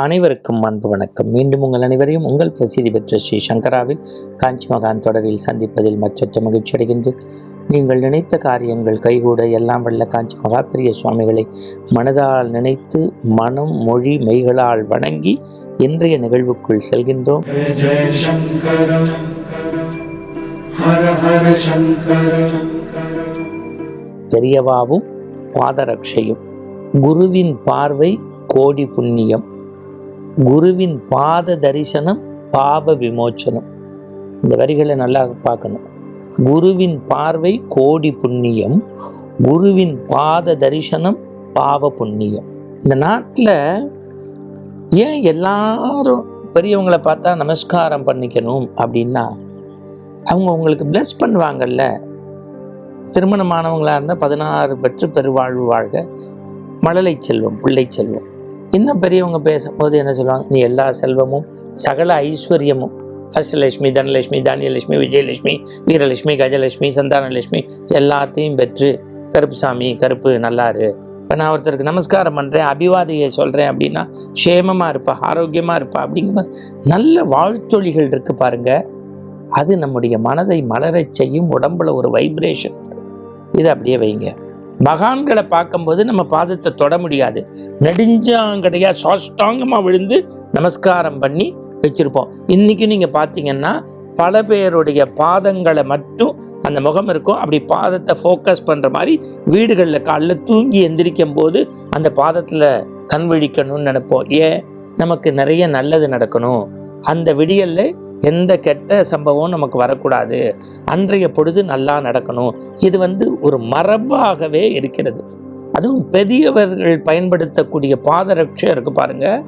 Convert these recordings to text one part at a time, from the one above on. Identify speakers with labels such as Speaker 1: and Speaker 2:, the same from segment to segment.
Speaker 1: அனைவருக்கும் அன்பு வணக்கம். மீண்டும் உங்கள் அனைவரையும் உங்கள் பிரசித்தி பெற்ற ஸ்ரீ சங்கராவில் காஞ்சி மகான் தொடரில் சந்திப்பதில் மற்றற்ற மகிழ்ச்சி அடைகின்றேன். நீங்கள் நினைத்த காரியங்கள் கைகூட எல்லாம் வல்ல காஞ்சி மகா சுவாமிகளை மனதால் நினைத்து மனம் மொழி மெய்களால் வணங்கி இன்றைய நிகழ்வுக்குள் செல்கின்றோம். பெரியவாவும் பாதரக்ஷையும் குருவின் பார்வை கோடி புண்ணியம். குருவின் பாத தரிசனம் பாவ விமோச்சனம். இந்த வரிகளை நல்லா பார்க்கணும். குருவின் பார்வை கோடி புண்ணியம் குருவின் பாத தரிசனம் பாவ புண்ணியம். இந்த நாட்டில் ஏன் எல்லாரும் பெரியவங்களை பார்த்தா நமஸ்காரம் பண்ணிக்கணும் அப்படின்னா அவங்க உங்களுக்கு ப்ளஸ் பண்ணுவாங்கல்ல. திருமணமானவங்களாக இருந்தால் பதினாறு பெற்று பெருவாழ்வு வாழ்க. மழலை செல்வம் பிள்ளை செல்வம். இன்னும் பெரியவங்க பேசும்போது என்ன சொல்லுவாங்க? நீ எல்லா செல்வமும் சகல ஐஸ்வர்யமும் ஹர்ஷலட்சுமி தனலட்சுமி தானியலட்சுமி விஜயலட்சுமி வீரலட்சுமி கஜலட்சுமி சந்தானலட்சுமி எல்லாத்தையும் பெற்று கருப்புசாமி கருப்பு நல்லாரு. இப்போ நான் ஒருத்தருக்கு நமஸ்காரம் பண்ணுறேன் அபிவாதியை சொல்கிறேன் அப்படின்னா க்ஷேமமாக இருப்பா ஆரோக்கியமாக இருப்பா அப்படிங்கிற நல்ல வாழ்த்தொழிகள் இருக்குது பாருங்கள் அது நம்முடைய மனதை மலரச் செய்யும் உடம்புல ஒரு வைப்ரேஷன் இதை அப்படியே வைங்க. மகான்களை பார்க்கும்போது நம்ம பாதத்தை தொட முடியாது. நெடுஞ்சாங்கடையா சாஷ்டாங்கமாக விழுந்து நமஸ்காரம் பண்ணி வச்சுருப்போம். இன்றைக்கி நீங்கள் பார்த்தீங்கன்னா பல பேருடைய பாதங்களை மட்டும் அந்த முகம் இருக்கும். அப்படி பாதத்தை ஃபோக்கஸ் பண்ணுற மாதிரி வீடுகளில் காலைல தூங்கி எந்திரிக்கும் போது அந்த பாதத்தில் கண் விழிக்கணும்னு நினைப்போம். ஏன்? நமக்கு நிறைய நல்லது நடக்கணும். அந்த விடியலில் எந்த கெட்ட சம்பவம் நமக்கு வரக்கூடாது. அன்றைய பொழுது நல்லா நடக்கணும். இது வந்து ஒரு மரபாகவே இருக்கிறது. அதுவும் பெரியவர்கள் பயன்படுத்தக்கூடிய பாதரட்சம் இருக்கு பாருங்க.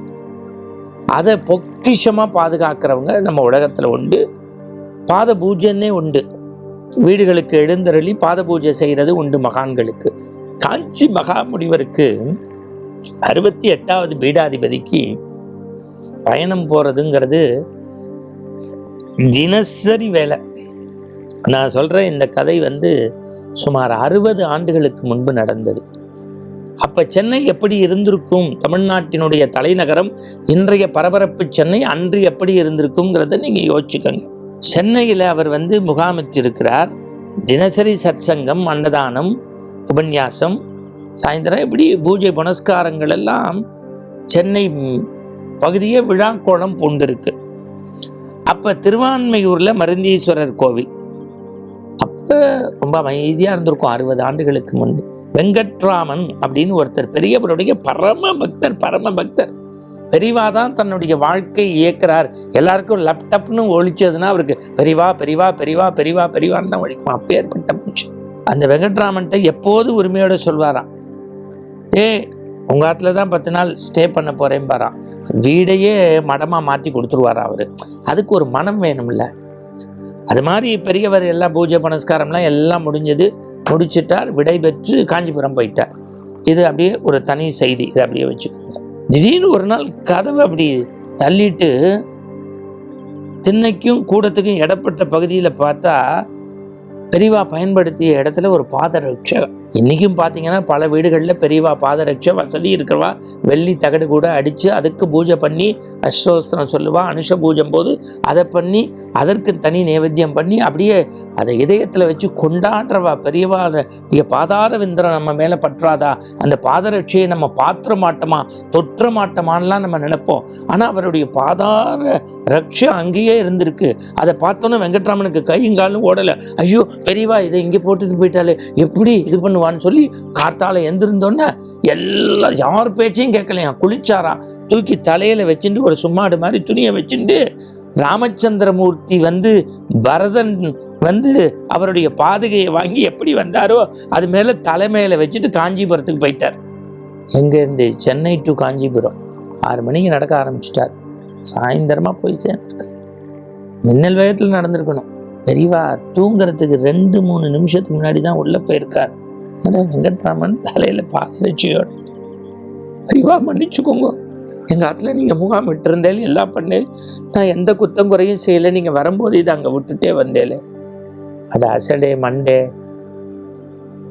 Speaker 1: அதை பொக்கிஷமாக பாதுகாக்கிறவங்க நம்ம உலகத்தில் உண்டு. பாத பூஜைன்னே உண்டு. வீடுகளுக்கு எழுந்தருளி பாத பூஜை செய்கிறது உண்டு மகான்களுக்கு. காஞ்சி மகா முனிவருக்கு அறுபத்தி எட்டாவது பீடாதிபதிக்கு பயணம் போகிறதுங்கிறது தினசரி வேலை. நான் சொல்கிறேன் இந்த கதை வந்து சுமார் அறுபது ஆண்டுகளுக்கு முன்பு நடந்தது. அப்போ சென்னை எப்படி இருந்திருக்கும்? தமிழ்நாட்டினுடைய தலைநகரம் இன்றைய பரபரப்பு சென்னை அன்று எப்படி இருந்திருக்குங்கிறத நீங்கள் யோசிச்சுக்கோங்க. சென்னையில் அவர் வந்து முகாமிட்டிருக்கிறார். தினசரி சத்சங்கம் அன்னதானம் உபன்யாசம் சாயந்தரம் இப்படி பூஜை புனஸ்காரங்கள் எல்லாம் சென்னை பகுதியே விழாக்கோளம் பூண்டிருக்கு. அப்போ திருவான்மையூரில் மருந்தீஸ்வரர் கோவில். அப்போ ரொம்ப அமைதியாக இருந்திருக்கும் அறுபது ஆண்டுகளுக்கு முன்பு. வெங்கட்ராமன் அப்படின்னு ஒருத்தர் பெரியவருடைய பரம பக்தர் பரம பக்தர். பெரிவா தான் தன்னுடைய வாழ்க்கை இயக்குறார். எல்லாருக்கும் லேப்டாப்னு ஒழிச்சதுன்னா அவருக்கு பெரிவா பெரிவா பெரிவா பெரிவா பெரியவான்னு தான் ஒழிக்கும். அப்பேற்பட்ட மனுஷன். அந்த வெங்கட்ராமன்ட்ட எப்போது உரிமையோடு சொல்வாராம்? ஏ உங்கள் ஆற்றுல தான் பத்து நாள் ஸ்டே பண்ண போகிறேன் பாராம் வீடையே மடமாக மாற்றி கொடுத்துருவாராம் அவர். அதுக்கு ஒரு மனம் வேணும்ல. அது மாதிரி பெரியவர் எல்லாம் பூஜை புனஸ்காரம்லாம் எல்லாம் முடிஞ்சது முடிச்சிட்டார் விடைபெற்று காஞ்சிபுரம் போயிட்டார். இது அப்படியே ஒரு தனி செய்தி இதை அப்படியே வச்சுக்கோங்க. திடீர்னு ஒரு நாள் கதவை அப்படி தள்ளிட்டு திண்ணைக்கும் கூடத்துக்கும் இடப்பட்ட பகுதியில் பார்த்தா பெரிவா பயன்படுத்திய இடத்துல ஒரு பாதரட்சகம். இன்றைக்கும் பார்த்தீங்கன்னா பல வீடுகளில் பெரியவா பாதரட்ச வசதி இருக்கிறவா வெள்ளி தகடு கூட அடித்து அதுக்கு பூஜை பண்ணி அஸ்வஸ்திரம் சொல்லுவா அனுஷ பூஜம் போது அதை பண்ணி அதற்கு தனி நைவேத்தியம் பண்ணி அப்படியே அதை இதயத்தில் வச்சு கொண்டாடுறவா பெரியவா இங்கே பாதார விந்திரம் நம்ம மேலே பற்றாதா? அந்த பாதரட்சையை நம்ம பாத்திர மாட்டோமா? தொற்ற மாட்டோமான்லாம் நம்ம நினைப்போம். ஆனால் அவருடைய பாதார ரட்சை அங்கேயே இருந்திருக்கு. அதை பார்த்தோன்னே வெங்கட்ராமனுக்கு கையும் காலும் ஓடலை. ஐயோ பெரியவா இதை இங்கே போட்டுட்டு போயிட்டாலே எப்படி இது பண்ண? பண்ணுவான்னு சொல்லி காத்தால எந்திருந்தோன்னே எல்லா யார் பேச்சையும் கேட்கலையா? குளிச்சாரா? தூக்கி தலையில் வச்சுட்டு ஒரு சும்மாடு மாதிரி துணியை வச்சுட்டு ராமச்சந்திரமூர்த்தி வந்து பரதன் வந்து அவருடைய பாதுகையை வாங்கி எப்படி வந்தாரோ அது மேலே தலைமையில் வச்சுட்டு காஞ்சிபுரத்துக்கு போயிட்டார். எங்கேருந்து சென்னை டு காஞ்சிபுரம். ஆறு மணிக்கு நடக்க ஆரம்பிச்சிட்டார். சாயந்தரமாக போய் சேர்ந்துருக்கார் மின்னல் வேகத்தில் நடந்திருக்கணும். பெரியவா தூங்குறதுக்கு ரெண்டு மூணு நிமிஷத்துக்கு முன்னாடி தான் உள்ளே போயிருக்கார். ஆனால் வெங்கட்ராமன் தலையில் பாதரட்சியோட பெரியவா மன்னிச்சுக்கோங்க. எங்கள் ஆற்றுல நீங்கள் முகாம் விட்டுருந்தேன் எல்லாம் பண்ணேன். நான் எந்த குத்தம் குறையும் செய்யலை. நீங்கள் வரும்போது இதை அங்கே விட்டுட்டே வந்தேலே. அது அசடே மண்டே.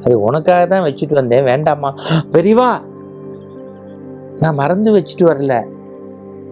Speaker 1: அது உனக்காக தான் வச்சுட்டு வந்தேன். வேண்டாமா பெரியவா நான் மறந்து வச்சுட்டு வரல.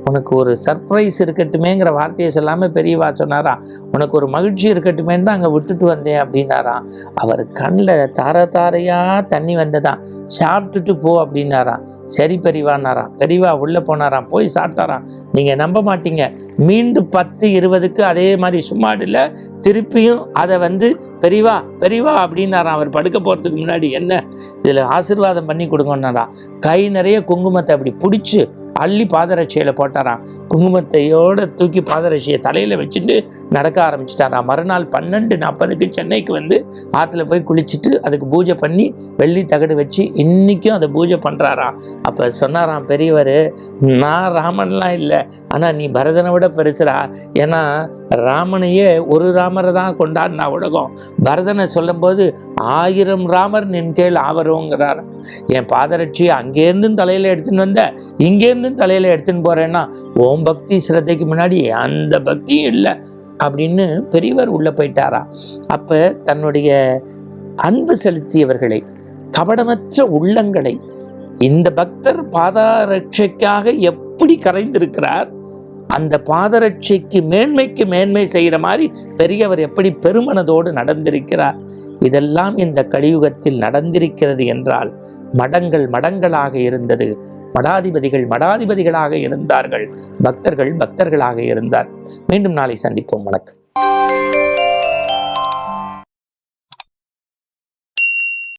Speaker 1: உனக்கு ஒரு சர்ப்ரைஸ் இருக்கட்டுமேங்கிற வார்த்தையை சொல்லாமல் பெரியவா சொன்னாராம் உனக்கு ஒரு மகிழ்ச்சி இருக்கட்டுமேன்னு தான் அங்கே விட்டுட்டு வந்தேன் அப்படின்னாராம் அவர் கண்ணில் தார தாரையாக தண்ணி வந்ததான் சாப்பிட்டுட்டு போ அப்படின்னாராம் சரி பெரியவான்னாராம் பெரியவா உள்ளே போனாராம் போய் சாப்பிட்டாராம் நீங்கள் நம்ப மாட்டீங்க. மீண்டும் பத்து இருபதுக்கு அதே மாதிரி சும்மாடில் திருப்பியும் அதை வந்து பெரியவா பெரியவா அப்படின்னாராம் அவர் படுக்க போகிறதுக்கு முன்னாடி என்ன? இதில் ஆசீர்வாதம் பண்ணி கொடுங்கன்னாராம் கை நிறைய குங்குமத்தை அப்படி பிடிச்சி அள்ளி பாதரட்சியில் போட்டாராம். குங்குமத்தையோட தூக்கி பாதரட்சியை தலையில் வச்சுட்டு நடக்க ஆரம்பிச்சிட்டாராம். மறுநாள் பன்னெண்டு நாற்பதுக்கு சென்னைக்கு வந்து ஆற்றுல போய் குளிச்சுட்டு அதுக்கு பூஜை பண்ணி வெள்ளி தகடு வச்சு இன்றைக்கும் அதை பூஜை பண்ணுறாராம் அப்போ சொன்னாராம் பெரியவர் நான் ராமன்லாம் இல்லை. ஆனால் நீ பரதனை விட பெருசுரா ஏன்னா ராமனையே ஒரு ராமரை தான் கொண்டாடினா உலகம். பரதனை சொல்லும்போது ஆயிரம் ராமர் நின் கேள் ஆவருங்கிறார் என் பாதரட்சியை அங்கேருந்தும் தலையில் எடுத்துன்னு வந்த இங்கேருந்து இங்கேருந்தும் தலையில் எடுத்துன்னு போகிறேன்னா ஓம் பக்தி சிரத்தைக்கு முன்னாடி அந்த பக்தியும் இல்லை அப்படின்னு பெரியவர் உள்ளே போயிட்டாரா. அப்போ தன்னுடைய அன்பு செலுத்தியவர்களை கபடமற்ற உள்ளங்களை இந்த பக்தர் பாதரட்சைக்காக எப்படி கரைந்திருக்கிறார்? அந்த பாதரட்சைக்கு மேன்மைக்கு மேன்மை செய்கிற மாதிரி பெரியவர் எப்படி பெருமனதோடு நடந்திருக்கிறார்? இதெல்லாம் இந்த கலியுகத்தில் நடந்திருக்கிறது என்றால் மடங்கள் மடங்களாக இருந்தது. மடாதிபதிகள் மடாதிபதிகளாக இருந்தார்கள். பக்தர்கள் பக்தர்களாக இருந்தார். மீண்டும் நாளை சந்திப்போம். வணக்கம்.